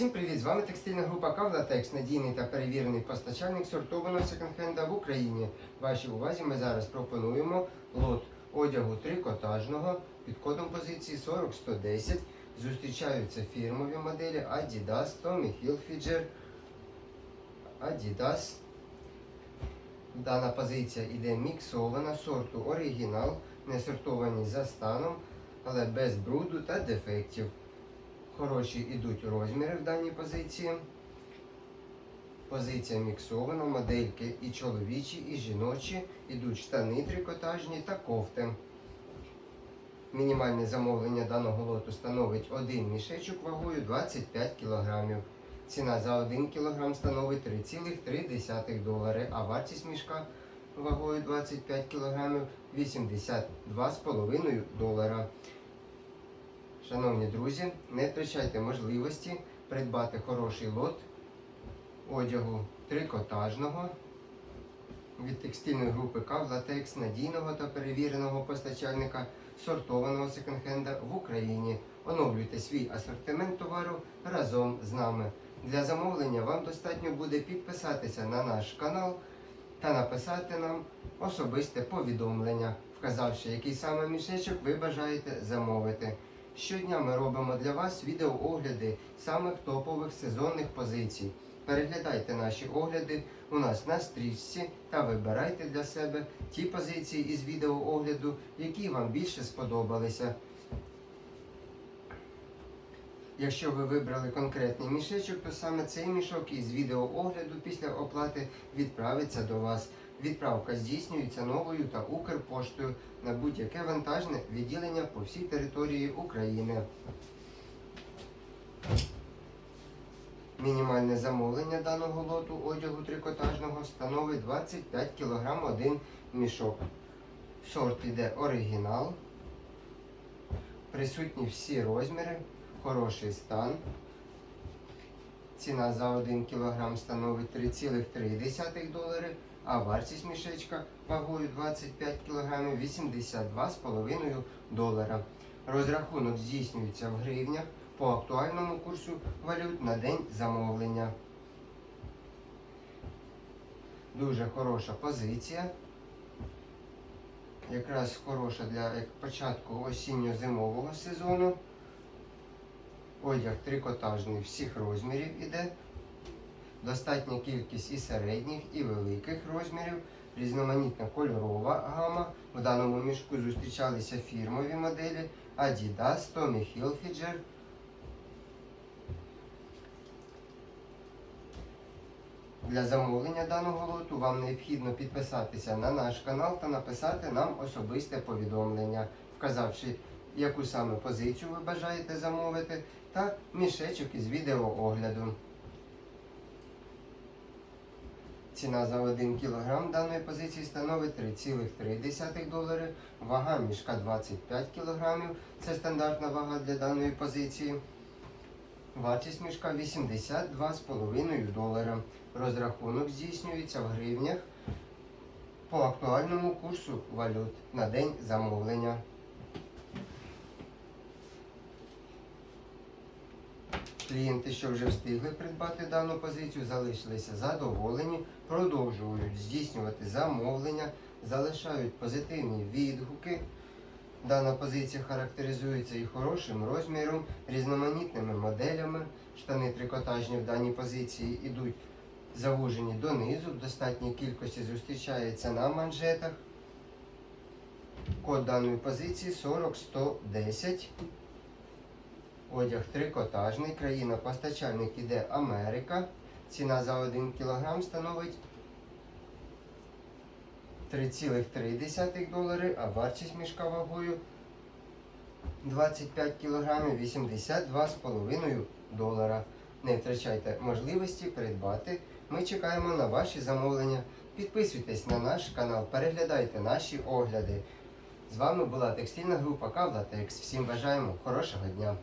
Всім привіт! З вами текстильна група Кавлатекс, надійний та перевірений постачальник сортованого секонд-хенда в Україні. Вашій увазі ми зараз пропонуємо лот одягу трикотажного під кодом позиції 40110. Зустрічаються фірмові моделі Adidas, Tommy Hilfiger, Adidas. Дана позиція йде міксована сорту оригінал, не сортовані за станом, але без бруду та дефектів. Хороші йдуть розміри в даній позиції. Позиція міксована, модельки і чоловічі, і жіночі, ідуть штани трикотажні та кофти. Мінімальне замовлення даного лоту становить один мішечок вагою 25 кг. Ціна за 1 кг становить 3,3 долари, а вартість мішка вагою 25 кг 82,5 долара. Шановні друзі, не втрачайте можливості придбати хороший лот одягу трикотажного від текстильної групи Кавлатекс надійного та перевіреного постачальника сортованого секонд-хенда в Україні. Оновлюйте свій асортимент товару разом з нами. Для замовлення вам достатньо буде підписатися на наш канал та написати нам особисте повідомлення, вказавши, який саме мішечок ви бажаєте замовити. Щодня ми робимо для вас відеоогляди самих топових сезонних позицій. Переглядайте наші огляди у нас на стрічці та вибирайте для себе ті позиції із відеоогляду, які вам більше сподобалися. Якщо ви вибрали конкретний мішечок, то саме цей мішок із відеоогляду після оплати відправиться до вас. Відправка здійснюється новою та Укрпоштою на будь-яке вантажне відділення по всій території України. Мінімальне замовлення даного лоту одягу трикотажного становить 25 кг один мішок. Сорт іде оригінал. Присутні всі розміри, хороший стан. Ціна за 1 кг становить 3,3 долари, а вартість мішечка вагою 25 кг 82,5 долара. Розрахунок здійснюється в гривнях по актуальному курсу валют на день замовлення. Дуже хороша позиція. Якраз хороша для початку осінньо-зимового сезону. Одяг трикотажний всіх розмірів іде. Достатня кількість і середніх, і великих розмірів. Різноманітна кольорова гама. В даному мішку зустрічалися фірмові моделі Adidas, Tommy Hilfiger. Для замовлення даного лоту вам необхідно підписатися на наш канал та написати нам особисте повідомлення, вказавши, яку саме позицію ви бажаєте замовити, та мішечок із відеоогляду. Ціна за 1 кг даної позиції становить 3,3 долари, вага мішка 25 кг, це стандартна вага для даної позиції. Вартість мішка 82,5 долара. Розрахунок здійснюється в гривнях по актуальному курсу валют на день замовлення. Клієнти, що вже встигли придбати дану позицію, залишилися задоволені, продовжують здійснювати замовлення, залишають позитивні відгуки. Дана позиція характеризується і хорошим розміром, різноманітними моделями. Штани трикотажні в даній позиції йдуть завужені донизу, в достатній кількості зустрічається на манжетах. Код даної позиції 40110. Одяг трикотажний. Країна постачальник іде Америка. Ціна за 1 кг становить 3,3 долари, а вартість мішка вагою 25 кг 82,5 долара. Не втрачайте можливості придбати. Ми чекаємо на ваші замовлення. Підписуйтесь на наш канал, переглядайте наші огляди. З вами була текстильна група Кавлатекс. Всім бажаємо хорошого дня!